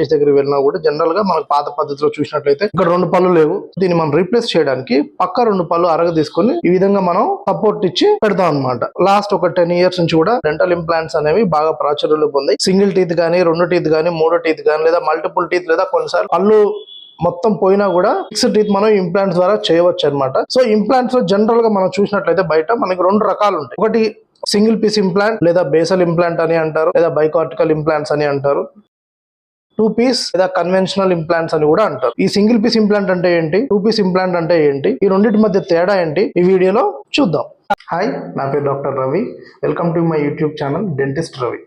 Dentist దగ్గర వెళ్ళినా కూడా జనరల్గా మనకు పాత పద్ధతిలో చూసినట్లయితే ఇక్కడ రెండు పళ్ళు లేవు. దీన్ని మనం రీప్లేస్ చేయడానికి పక్క రెండు పళ్ళు అరగ తీసుకొని ఈ విధంగా మనం సపోర్ట్ ఇచ్చి పెడతాం అనమాట లాస్ట్ ఒక టెన్ ఇయర్స్ నుంచి కూడా డెంటల్ ఇంప్లాంట్స్ అనేవి బాగా ప్రాచుర్యంలో పొందాయి. సింగిల్ టీత్ గానీ రెండు టీత్ గానీ మూడో టీత్ గానీ లేదా మల్టిపుల్ టీత్ లేదా కొన్నిసార్లు పళ్ళు మొత్తం పోయినా కూడా ఫిక్స్డ్ టీత్ మనం ఇంప్లాంట్స్ ద్వారా చేయవచ్చు అనమాట సో ఇంప్లాంట్స్లో జనరల్గా మనం చూసినట్లయితే బయట మనకి రెండు రకాలు ఉంటాయి. ఒకటి సింగిల్ పీస్ ఇంప్లాంట్ లేదా బేసల్ ఇంప్లాంట్ అని అంటారు లేదా బైకార్టికల్ ఇంప్లాంట్స్ అని అంటారు. టూ పీస్ లేదా కన్వెన్షనల్ ఇంప్లాంట్స్ అని కూడా అంటారు. ఈ సింగిల్ పీస్ ఇంప్లాంట్ అంటే ఏంటి? టూ పీస్ ఇంప్లాంట్ అంటే ఏంటి? ఈ రెండింటి మధ్య తేడా ఏంటి? ఈ వీడియోలో చూద్దాం. హాయ్ నా పేరు doctor Ravi. Welcome to my YouTube channel dentist Ravi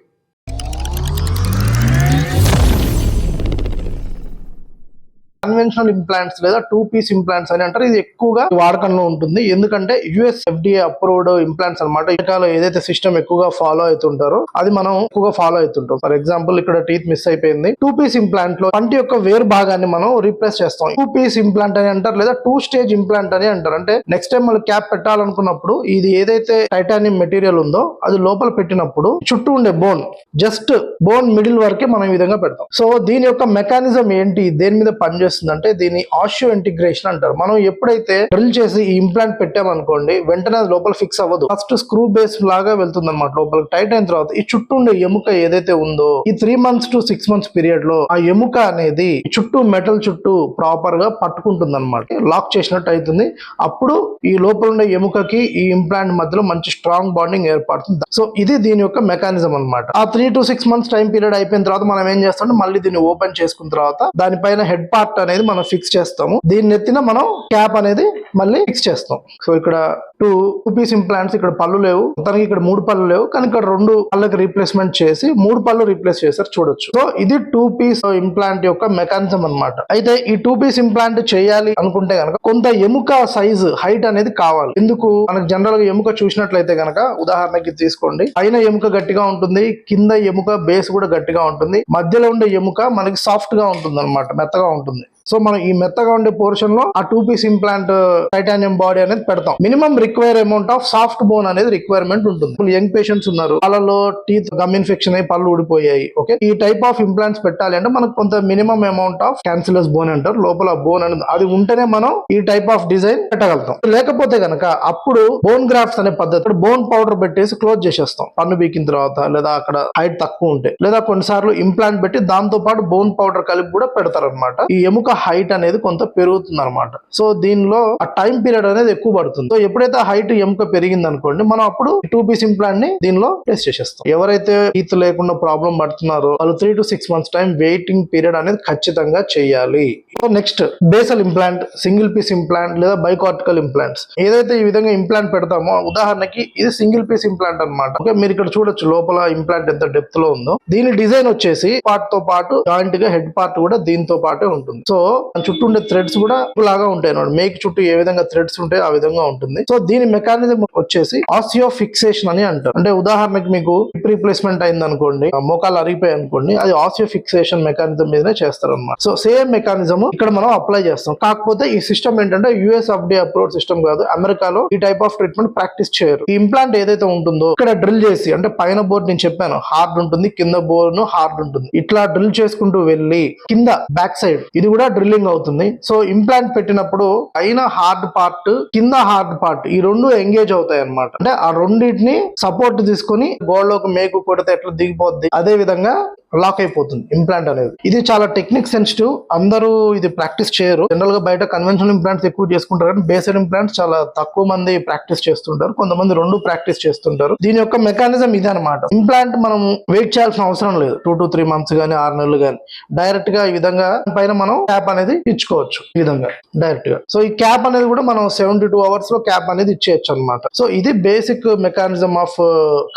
conventional implants లేదా టూ పీస్ ఇంప్లాంట్స్ అని అంటారు. ఇది ఎక్కువగా వాడకంలో ఉంటుంది. ఎందుకంటే యుఎస్ ఎఫ్డిఏ అప్రూవ్డ్ ఇంప్లాంట్స్ అనమాట అమెరికాలో ఏదైతే సిస్టమ్ ఎక్కువగా ఫాలో అవుతుంటారో అది మనం ఎక్కువగా ఫాలో అవుతుంటాం. ఫర్ ఎగ్జాంపుల్ ఇక్కడ టీత్ మిస్ అయిపోయింది. టూ పీస్ ఇంప్లాంట్లో పంటి యొక్క వేరు భాగాన్ని మనం రీప్లేస్ చేస్తాం. టూ పీస్ ఇంప్లాంట్ అని అంటారు లేదా టూ స్టేజ్ ఇంప్లాంట్ అని అంటారు. అంటే నెక్స్ట్ టైం మనం క్యాప్ పెట్టాలనుకున్నప్పుడు ఇది ఏదైతే టైటానియం మెటీరియల్ ఉందో అది లోపల పెట్టినప్పుడు చుట్టూ ఉండే బోన్ జస్ట్ బోన్ మిడిల్ వరకే మనం ఈ విధంగా పెడతాం. సో దీని యొక్క మెకానిజం ఏంటి? దేని మీద పనిచేస్తుంది? పనిచేస్తుందంటే దీని ఆషియో ఇంటిగ్రేషన్ అంటారు. మనం ఎప్పుడైతే డ్రిల్ చేసి ఈ ఇంప్లాంట్ పెట్టామనుకోండి వెంటనే అది లోపల ఫిక్స్ అవ్వదు. ఫస్ట్ స్క్రూ బేస్ లాగా వెళ్తుంది అనమాట లోపలికి. టైట్ అయిన తర్వాత ఈ చుట్టూ ఉండే ఎముక ఏదైతే ఉందో ఈ three months to six months పీరియడ్లో ఆ ఎముక అనేది చుట్టూ మెటల్ చుట్టూ ప్రాపర్గా పట్టుకుంటుంది అనమాట లాక్ చేసినట్టు అవుతుంది అప్పుడు ఈ లోపల ఉండే ఎముకకి ఈ ఇంప్లాంట్ మధ్యలో మంచి స్ట్రాంగ్ బాండింగ్ ఏర్పడుతుంది. సో ఇది దీని యొక్క మెకానిజం అన్నమాట. ఆ three to six months time period అయిపోయిన తర్వాత మనం ఏం చేస్తాం మళ్ళీ దీన్ని ఓపెన్ చేసుకున్న తర్వాత దానిపైన హెడ్ పార్ట్ అనేది మనం ఫిక్స్ చేస్తాము. దీన్ని ఎత్తిన మనం క్యాప్ అనేది మళ్ళీ ఫిక్స్ చేస్తాం. సో ఇక్కడ టూ టూ పీస్ ఇంప్లాంట్స్ ఇక్కడ పళ్ళు లేవు. తనకి ఇక్కడ మూడు పళ్ళు లేవు. కానీ ఇక్కడ రెండు పళ్ళకి రీప్లేస్మెంట్ చేసి మూడు పళ్ళు రీప్లేస్ చేశారు చూడొచ్చు. సో ఇది టూ పీస్ ఇంప్లాంట్ యొక్క మెకానిజం అన్నమాట. అయితే ఈ టూ పీస్ ఇంప్లాంట్ చేయాలి అనుకుంటే గనక కొంత ఎముక సైజ్ హైట్ అనేది కావాలి. ఎందుకు? మనకు జనరల్గా ఎముక చూసినట్లయితే గనక ఉదాహరణకి తీసుకోండి. పైన ఎముక గట్టిగా ఉంటుంది కింద ఎముక బేస్ కూడా గట్టిగా ఉంటుంది. మధ్యలో ఉండే ఎముక మనకి సాఫ్ట్గా ఉంటుంది మెత్తగా ఉంటుంది. సో మనం ఈ మెత్తగా ఉండే పోర్షన్లో ఆ two piece implant titanium body అనేది పెడతాం. Minimum require amount of soft bone అనేది రిక్వైర్మెంట్ ఉంటుంది. యంగ్ పేషెంట్స్ ఉన్నారు. వాళ్ళలో టీత్ గమ్ ఇన్ఫెక్షన్ అయ్యి పళ్ళు ఊడిపోయాయి ఓకే ఈ టైప్ ఆఫ్ ఇంప్లాంట్స్ పెట్టాలి అంటే మనకు కొంత minimum amount of cancellous bone అంటారు. లోపల బోన్ అనేది అది ఉంటేనే మనం ఈ టైప్ ఆఫ్ డిజైన్ పెట్టగలుగుతాం. లేకపోతే కనుక అప్పుడు బోన్ గ్రాఫ్ట్స్ అనే పద్ధతి బోన్ పౌడర్ పెట్టేసి క్లోజ్ చేసేస్తాం. పన్ను బీకిన తర్వాత లేదా అక్కడ హైట్ తక్కువ ఉంటే. లేదా కొన్నిసార్లు ఇంప్లాంట్ పెట్టి దాంతో పాటు బోన్ పౌడర్ కలిపి కూడా పెడతారు అనమాట ఈ ఎముక హైట్ అనేది కొంత పెరుగుతుంది అనమాట సో దీనిలో ఆ టైం పీరియడ్ అనేది ఎక్కువ పడుతుంది. సో ఎప్పుడైతే హైట్ ఎముక పెరిగింది అనుకోండి మనం అప్పుడు టూ పీస్ ఇంప్లాంట్ని దీనిలో ప్లేస్ చేసేస్తాం. ఎవరైతే ఈత్ లేకుండా ప్రాబ్లం పడుతున్నారో వాళ్ళు three to six months time waiting period అనేది ఖచ్చితంగా చేయాలి. So next basal implant single piece implant లేదా బైకార్టికల్ ఇంప్లాంట్స్ ఏదైతే ఈ విధంగా ఇంప్లాంట్ పెడతామో ఉదాహరణకి ఇది సింగిల్ పీస్ ఇంప్లాంట్ అన్నమాట. ఓకే మీరు ఇక్కడ చూడొచ్చు లోపల ఇంప్లాంట్ ఎంత డెప్త్లో ఉందో. దీని డిజైన్ వచ్చేసి పార్ట్తో పాటు జాయింట్గా హెడ్ పార్ట్ కూడా దీంతో పాటే ఉంటుంది. సో దాని చుట్టూ ఉండే థ్రెడ్స్ కూడా లాగా ఉంటాయి అనమాట మేక్ చుట్టూ ఏ విధంగా థ్రెడ్స్ ఉంటాయి ఆ విధంగా ఉంటుంది. సో దీని మెకానిజం వచ్చేసి ఆసియో ఫిక్సేషన్ అని అంటారు. అంటే ఉదాహరణకి మీకు హిప్ రీప్లేస్మెంట్ అయింది అనుకోండి మోకాలు అరిగిపోయి అనుకోండి అది ఆసియో ఫిక్సేషన్ మెకానిజం మీదనే చేస్తారు అనమాట సో సేమ్ మెకానిజం ఇక్కడ మనం అప్లై చేస్తాం. కాకపోతే ఈ సిస్టమ్ ఏంటంటే యుఎస్ అప్డే అప్రోడ్ సిస్టమ్ కాదు. అమెరికాలో ఈ టైప్ ఆఫ్ ట్రీట్మెంట్ ప్రాక్టీస్ చేయరు. ఈ ఇంప్లాంట్ ఏదైతే ఉంటుందో ఇక్కడ డ్రిల్ చేసి అంటే పైన బోర్డు నేను చెప్పాను హార్డ్ ఉంటుంది కింద బోర్డు హార్డ్ ఉంటుంది. ఇట్లా డ్రిల్ చేసుకుంటూ వెళ్ళి కింద బ్యాక్ సైడ్ ఇది కూడా డ్రిల్లింగ్ అవుతుంది. సో ఇంప్లాంట్ పెట్టినప్పుడు పైన హార్డ్ పార్ట్ కింద హార్డ్ పార్ట్ ఈ రెండు ఎంగేజ్ అవుతాయి అన్నమాట. అంటే ఆ రెండింటిని సపోర్ట్ తీసుకొని గోడలోకి మేకు కొడితే ఎట్లా దిగిపోద్ది? అదే విధంగా లాక్ అయిపోతుంది ఇంప్లాంట్ అనేది. ఇది చాలా టెక్నిక్ సెన్సిటివ్ అందరూ ఇది ప్రాక్టీస్ చేయరు. జనరల్గా బయట కన్వెన్షనల్ ఇంప్లాంట్స్ ఎక్కువ చేసుకుంటారు కానీ బేస్డ్ ఇంప్లాంట్స్ చాలా తక్కువ మంది ప్రాక్టీస్ చేస్తుంటారు. కొంతమంది రెండు ప్రాక్టీస్ చేస్తుంటారు. దీని యొక్క మెకానిజం ఇది అనమాట ఇంప్లాంట్ మనం వెయిట్ చేయాల్సిన అవసరం లేదు. టూ టు త్రీ మంత్స్ గానీ ఆరు నెలలు గానీ. డైరెక్ట్గా ఈ విధంగా పైన మనం క్యాప్ అనేది ఇచ్చుకోవచ్చు. ఈ విధంగా డైరెక్ట్గా. సో ఈ క్యాప్ అనేది కూడా మనం సెవెంటీ టూ అవర్స్లో క్యాప్ అనేది ఇచ్చేయచ్చు అనమాట సో ఇది basic mechanism of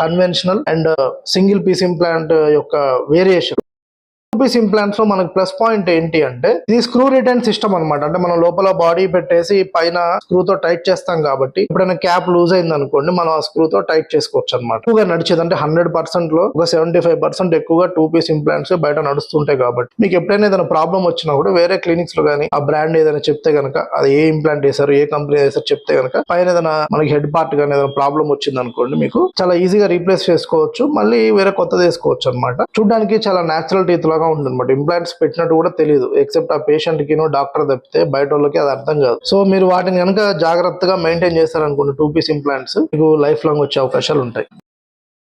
conventional and single piece implant యొక్క వేరియేషన్ పీస్ ఇంప్లాంట్స్లో మనకి ప్లస్ పాయింట్ ఏంటి అంటే ఇది స్క్రూ రిటర్న్ సిస్టమ్ అన్నమాట. అంటే మనం లోపల బాడీ పెట్టేసి పైన స్క్రూ తో టైట్ చేస్తాం కాబట్టి ఎప్పుడైనా క్యాప్ లూజ్ అయింది అనుకోండి మనం ఆ స్క్రూ తో టైట్ చేసుకోవచ్చు అనమాట ఎక్కువగా నడిచేది అంటే హండ్రెడ్ పర్సెంట్లో ఒక సెవెంటీ ఫైవ్ పర్సెంట్ ఎక్కువగా టూ పీస్ ఇంప్లాంట్స్ బయట నడుస్తుంటాయి కాబట్టి మీకు ఎప్పుడైనా ఏదైనా ప్రాబ్లం వచ్చినా కూడా వేరే క్లినిక్స్లో కానీ ఆ బ్రాండ్ ఏదైనా చెప్తే గనక అది ఏ ఇంప్లాంట్ వేసారు ఏ కంపెనీ వేశారు చెప్తే గనక పైన ఏదైనా మనకి హెడ్ పార్ట్ కానీ ఏదైనా ప్రాబ్లం వచ్చింది అనుకోండి మీకు చాలా ఈజీగా రీప్లేస్ చేసుకోవచ్చు. మళ్ళీ వేరే కొత్తది వేసుకోవచ్చు అనమాట చూడడానికి చాలా న్యాచురల్ టీత్ లాగా ఉంటుంది అనమాట ఇంప్లాంట్స్ పెట్టినట్టు కూడా తెలియదు ఎక్సెప్ట్ ఆ పేషెంట్కి డాక్టర్ తప్పితే బయట వాళ్ళకి అది అర్థం కాదు. సో మీరు వాటిని కనుక జాగ్రత్తగా మెయింటైన్ చేస్తారనుకోండి టూ పీస్ ఇంప్లాంట్స్ మీకు లైఫ్ లాంగ్ వచ్చే అవకాశాలు ఉంటాయి.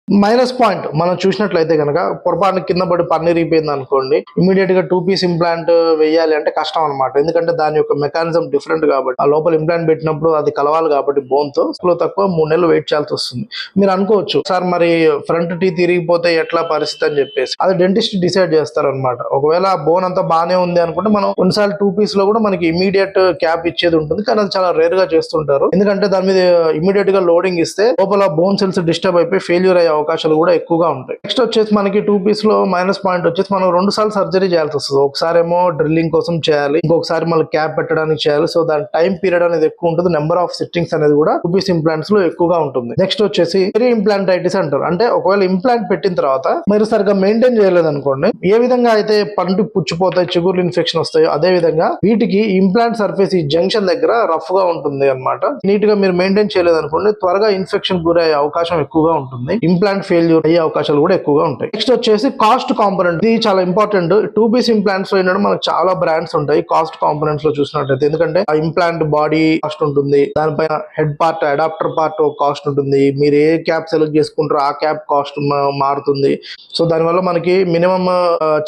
మైనస్ పాయింట్ మనం చూసినట్లయితే కనుక పొరపాటు కింద పడి పన్ను అనుకోండి ఇమీడియట్గా టూ పీస్ ఇంప్లాంట్ వేయాలి అంటే కష్టం అనమాట ఎందుకంటే దాని యొక్క మెకానిజం డిఫరెంట్ కాబట్టి ఆ లోపల ఇంప్లాంట్ పెట్టినప్పుడు అది కలవాలి కాబట్టి బోన్తో తక్కువ తక్కువ మూడు నెలలు వెయిట్ చేయాల్సి వస్తుంది. మీరు అనుకోవచ్చు సార్ మరి ఫ్రంట్ టీ తిరిగిపోతే ఎట్లా పరిస్థితి? అని చెప్పేసి. అది డెంటిస్ట్ డిసైడ్ చేస్తారు అనమాట ఒకవేళ ఆ బోన్ అంతా బాగానే ఉంది అనుకుంటే మనం కొన్నిసార్లు టూ పీస్లో కూడా మనకి ఇమీడియట్ క్యాప్ ఇచ్చేది ఉంటుంది కానీ అది చాలా రేర్గా చేస్తుంటారు. ఎందుకంటే దాని మీద ఇమీడియట్గా లోడింగ్ ఇస్తే లోపల బోన్ సెల్స్ డిస్టర్బ్ అయిపోయి ఫెయిల్యూర్ అయ్యే అవకాశాలు కూడా ఎక్కువగా ఉంటాయి. నెక్స్ట్ వచ్చేసి మనకి టూ పీస్లో మైనస్ పాయింట్ వచ్చేసి మనం రెండు సార్లు సర్జరీ చేయాల్సి వస్తుంది. ఒకసారి ఏమో డ్రిల్లింగ్ కోసం చేయాలి ఇంకొకసారి మళ్ళీ క్యాప్ పెట్టడానికి చేయాలి. సో దాని టైం పీరియడ్ అనేది ఎక్కువ ఉంటుంది. నెంబర్ ఆఫ్ సిట్టింగ్స్ అనేది కూడా టూ పీస్ ఇంప్లాంట్స్లో ఎక్కువగా ఉంటుంది. నెక్స్ట్ వచ్చేసి పెరి ఇంప్లాంటైటిస్ అంటారు. అంటే ఒకవేళ ఇంప్లాంట్ పెట్టిన తర్వాత మీరు సరిగ్గా మెయింటైన్ చేయలేదు అనుకోండి ఏ విధంగా అయితే పంటి పుచ్చిపోతాయి చిగుర్లు ఇన్ఫెక్షన్ వస్తాయో అదే విధంగా వీటికి ఇంప్లాంట్ సర్ఫేస్ ఈ జంక్షన్ దగ్గర రఫ్గా ఉంటుంది అనమాట నీట్గా మీరు మెయింటైన్ చేయలేదు అనుకోండి త్వరగా ఇన్ఫెక్షన్ గురయ్యే అవకాశం ఎక్కువగా ఉంటుంది. ఇంప్లాంట్ ఫెయిల్యూర్ అయ్యే అవకాశాలు కూడా ఎక్కువగా ఉంటాయి. నెక్స్ట్ వచ్చేసి కాస్ట్ కాంపోనెంట్ ఇది చాలా ఇంపార్టెంట్ టూ పీస్ ఇంప్లాంట్స్లో ఏంటంటే మనకు చాలా బ్రాండ్స్ ఉంటాయి కాస్ట్ కాంపోనెంట్స్లో చూసినట్లయితే. ఎందుకంటే ఆ ఇంప్లాంట్ బాడీ కాస్ట్ ఉంటుంది. దానిపైన head part adapter part cost ఉంటుంది. మీరు ఏ క్యాప్ సెలెక్ట్ చేసుకుంటారో ఆ క్యాప్ కాస్ట్ మారుతుంది. సో దానివల్ల మనకి minimum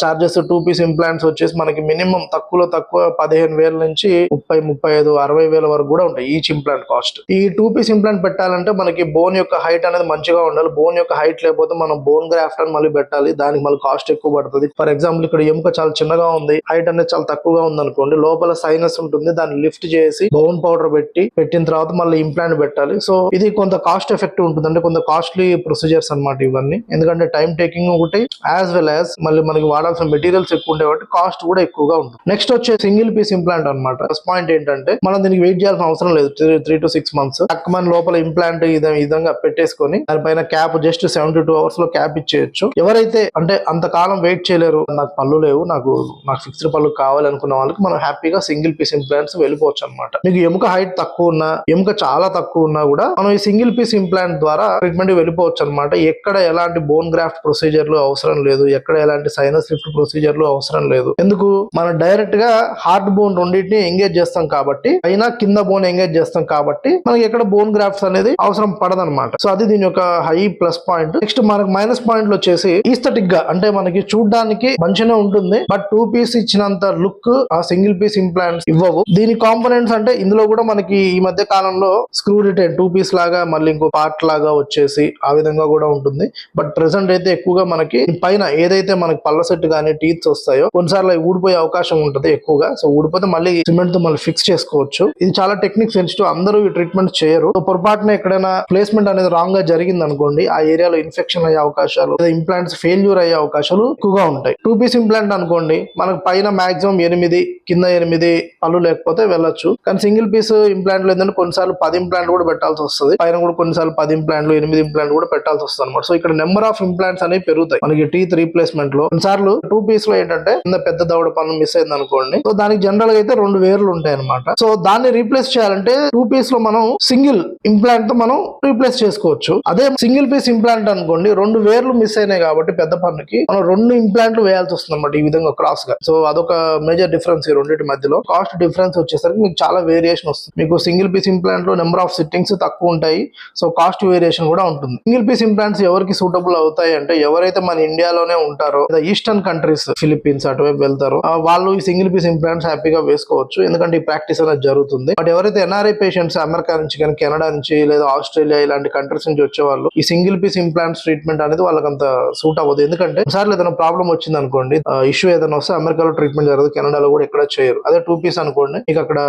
charges two piece implants వచ్చేసి మనకి మినిమం తక్కువలో తక్కువ పదిహేను వేల నుంచి ముప్పై ముప్పై ఐదు అరవై వేల వరకు కూడా ఉంటాయి ఈచ్ ఇంప్లాంట్ కాస్ట్ ఈ టూ పీస్ ఇంప్లాంట్ పెట్టాలంటే మనకి బోన్ యొక్క హైట్ అనేది మంచిగా ఉండాలి. బోన్ యొక్క హైట్ లేకపోతే మనం బోన్ గ్రాఫ్ట్ అని మళ్ళీ పెట్టాలి. దానికి మళ్ళీ కాస్ట్ ఎక్కువ పడుతుంది. ఫర్ ఎగ్జాంపుల్ ఇక్కడ ఎముక చాలా చిన్నగా ఉంది. హైట్ అనేది చాలా తక్కువగా ఉంది అనుకోండి లోపల సైనస్ ఉంటుంది. దాన్ని లిఫ్ట్ చేసి బోన్ పౌడర్ పెట్టి పెట్టిన తర్వాత మళ్ళీ ఇంప్లాంట్ పెట్టాలి. సో ఇది కొంత కాస్ట్ ఎఫెక్టివ్ ఉంటుంది అంటే కొంత కాస్ట్లీ ప్రొసీజర్స్ అన్నమాట ఇవన్నీ. ఎందుకంటే టైం టేకింగ్ ఒకటి యాజ్ వెల్ యాజ్ మళ్ళీ మనకి వాడాల్సిన మెటీరియల్స్ ఎక్కువ ఉండే కాబట్టి కాస్ట్ కూడా ఎక్కువగా ఉంటుంది. నెక్స్ట్ వచ్చే సింగిల్ పీస్ ఇంప్లాంట్ అనమాట ఫస్ట్ పాయింట్ ఏంటంటే మనం దీనికి వెయిట్ చేయాల్సిన అవసరం లేదు. త్రీ టు సిక్స్ మంత్స్ తక్కువ లోపల ఇంప్లాంట్ ఈ విధంగా పెట్టేసుకొని దానిపైన క్యాప్ జస్ట్ సెవెంటీ టూ అవర్స్లో క్యాప్ ఇచ్చేయచ్చు. ఎవరైతే అంటే అంతకాలం వెయిట్ చేయలేరు నాకు పళ్ళు లేవు నాకు నాకు ఫిక్స్డ్ పళ్ళు కావాలనుకున్న వాళ్ళకి మనం హ్యాపీగా సింగిల్ పీస్ ఇంప్లాంట్స్ వెళ్ళిపోవచ్చు అనమాట మీకు ఎముక హైట్ తక్కువ ఉన్నా ఎముక చాలా తక్కువ ఉన్నా కూడా మనం ఈ సింగిల్ పీస్ ఇంప్లాంట్ ద్వారా ట్రీట్మెంట్ వెళ్ళిపోవచ్చు అనమాట ఎక్కడ ఎలాంటి బోన్ గ్రాఫ్ట్ ప్రొసీజర్లు అవసరం లేదు ఎక్కడ ఎలాంటి సైనస్ లిఫ్ట్ ప్రొసీజర్లు అవసరం లేదు. ఎందుకు? మనం డైరెక్ట్గా హార్ట్ బోన్ రెండింటిని ఎంగేజ్ చేస్తాం కాబట్టి అయినా కింద బోన్ ఎంగేజ్ చేస్తాం కాబట్టి మనకి ఎక్కడ బోన్ గ్రాఫ్ట్స్ అనేది అవసరం పడదనమాట సో అది దీని యొక్క హై ప్లస్ పాయింట్ నెక్స్ట్ మనకు మైనస్ పాయింట్లు వచ్చేసి ఈస్థెటిక్గా అంటే మనకి చూడడానికి మంచిగా ఉంటుంది బట్ టూ పీస్ ఇచ్చినంత లుక్ ఆ సింగిల్ పీస్ ఇంప్లాంట్స్ ఇవ్వవు. దీని కాంపోనెంట్స్ అంటే ఇందులో కూడా మనకి ఈ మధ్య కాలంలో స్క్రూ రిటైన్ టూ పీస్ లాగా మళ్ళీ ఇంకో పార్ట్ లాగా వచ్చేసి ఆ విధంగా కూడా ఉంటుంది. బట్ ప్రెసెంట్ అయితే ఎక్కువగా మనకి పైన ఏదైతే మనకి పళ్ళ సెట్ కానీ టీత్స్ వస్తాయో కొన్నిసార్లు అవి ఊడిపోయే అవకాశం ఉంటుంది ఎక్కువగా. సో ఊడిపోతే మళ్ళీ సిమెంట్తో మళ్ళీ ఫిక్స్ చేసుకోవచ్చు. ఇది చాలా టెక్నిక్ సెన్సిటివ్ అందరూ ఈ ట్రీట్మెంట్ చేయరు. పొరపాటున ఎక్కడైనా ప్లేస్మెంట్ అనేది రాంగ్గా జరిగింది అనుకోండి ఆ ఏరియాలో ఇన్ఫెక్షన్ అయ్యే అవకాశాలు ఇంప్లాంట్స్ ఫెయిల్యూర్ అయ్యే అవకాశాలు ఎక్కువగా ఉంటాయి. టూ పీస్ ఇంప్లాంట్ అనుకోండి మనకు పైన మాక్సిమం ఎనిమిది కింద ఎనిమిది పళ్ళు లేకపోతే వెళ్ళొచ్చు. కానీ సింగిల్ పీస్ ఇంప్లాంట్లో ఏంటంటే కొన్నిసార్లు పది ఇంప్లాంట్ కూడా పెట్టాల్సి వస్తుంది. పైన కూడా కొన్నిసార్లు పది ఇంప్లాంట్లు ఎనిమిది ఇంప్లాంట్ కూడా పెట్టాల్సి వస్తుంది అనమాట సో ఇక్కడ నెంబర్ ఆఫ్ ఇంప్లాంట్స్ అనేవి పెరుగుతాయి. మనకి టీత్ రీప్లేస్మెంట్లో. కొన్నిసార్లు టూ పీస్లో ఏంటంటే కింద పెద్ద దవడ పనులు మిస్ అయింది అనుకోండి సో దానికి జనరల్గా అయితే రెండు వేర్లు ఉంటాయి అనమాట సో దాన్ని రీప్లేస్ చేయాలంటే టూ పీస్లో మనం సింగిల్ ఇంప్లాంట్తో మనం రీప్లేస్ చేసుకోవచ్చు. అదే సింగిల్ పీస్ ఇంప్లాంట్ అనుకోండి రెండు వేర్లు మిస్ అయినాయి కాబట్టి పెద్ద పన్నుకి మనం రెండు ఇంప్లాంట్లు వేయాల్సి వస్తుంది అనమాట ఈ విధంగా క్రాస్గా. సో అదొక మేజర్ డిఫరెన్స్ ఈ రెండింటి మధ్యలో. కాస్ట్ డిఫరెన్స్ వచ్చేసరికి మీకు చాలా వేరియేషన్ వస్తుంది. మీకు సింగిల్ పీస్ ఇంప్లాంట్లో నెంబర్ ఆఫ్ సిట్టింగ్స్ తక్కువ ఉంటాయి. సో కాస్ట్ వేరియేషన్ కూడా ఉంటుంది. సింగిల్ పీస్ ఇంప్లాంట్స్ ఎవరికి సూటబుల్ అవుతాయి అంటే ఎవరైతే మన ఇండియాలోనే ఉంటారో లేదా ఈస్టర్న్ కంట్రీస్ ఫిలిప్పీన్స్ అటువైపు వెళ్తారో వాళ్ళు ఈ సింగిల్ పీస్ ఇంప్లాంట్స్ హ్యాపీగా వేసుకోవచ్చు. ఎందుకంటే ఈ ప్రాక్టీస్ అనేది జరుగుతుంది. బట్ ఎవరైతే ఎన్ఆర్ఐ పేషెంట్స్ అమెరికా నుంచి కానీ కెనడా నుంచి లేదా ఆస్ట్రేలియా ఇలాంటి కంట్రీస్ నుంచి వచ్చే వాళ్ళు ఈ సింగిల్ పీస్ ఇంప్లాంట్స్ ట్రీట్మెంట్ అనేది వాళ్ళకి అంత సూట్ అవ్వదు. ఎందుకంటే ఒకసారి ఏదైనా ప్రాబ్లం వచ్చింది అనుకోండి ఇష్యూ ఏదైనా వస్తే అమెరికాలో ట్రీట్మెంట్ జరగదు కెనడాలో కూడా ఎక్కడ చేయరు. అదే టూ పీస్ అనుకోండి మీకు అక్కడ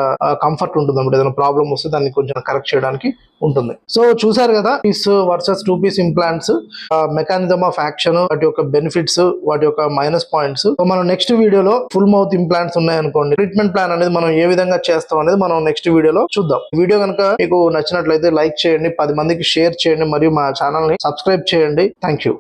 కంఫర్ట్ ఉంటుంది అనమాట ఏదైనా ప్రాబ్లం వస్తే దాన్ని కొంచెం కరెక్ట్ చేయడానికి ఉంటుంది. సో చూసారు కదా piece versus two piece implants mechanism of action వాటి యొక్క బెనిఫిట్స్ వాటి యొక్క మైనస్ పాయింట్స్. సో మనం నెక్స్ట్ వీడియోలో ఫుల్ మౌత్ ఇంప్లాంట్స్ ఉన్నాయనుకోండి ట్రీట్మెంట్ ప్లాన్ అనేది మనం ఏ విధంగా చేస్తాం అనేది మనం నెక్స్ట్ వీడియోలో చూద్దాం. వీడియో కనుక మీకు నచ్చినట్లయితే లైక్ చేయండి పది మందికి షేర్ చేయండి మరియు మా ఛానల్ని సబ్స్క్రైబ్ చేయండి. Thank you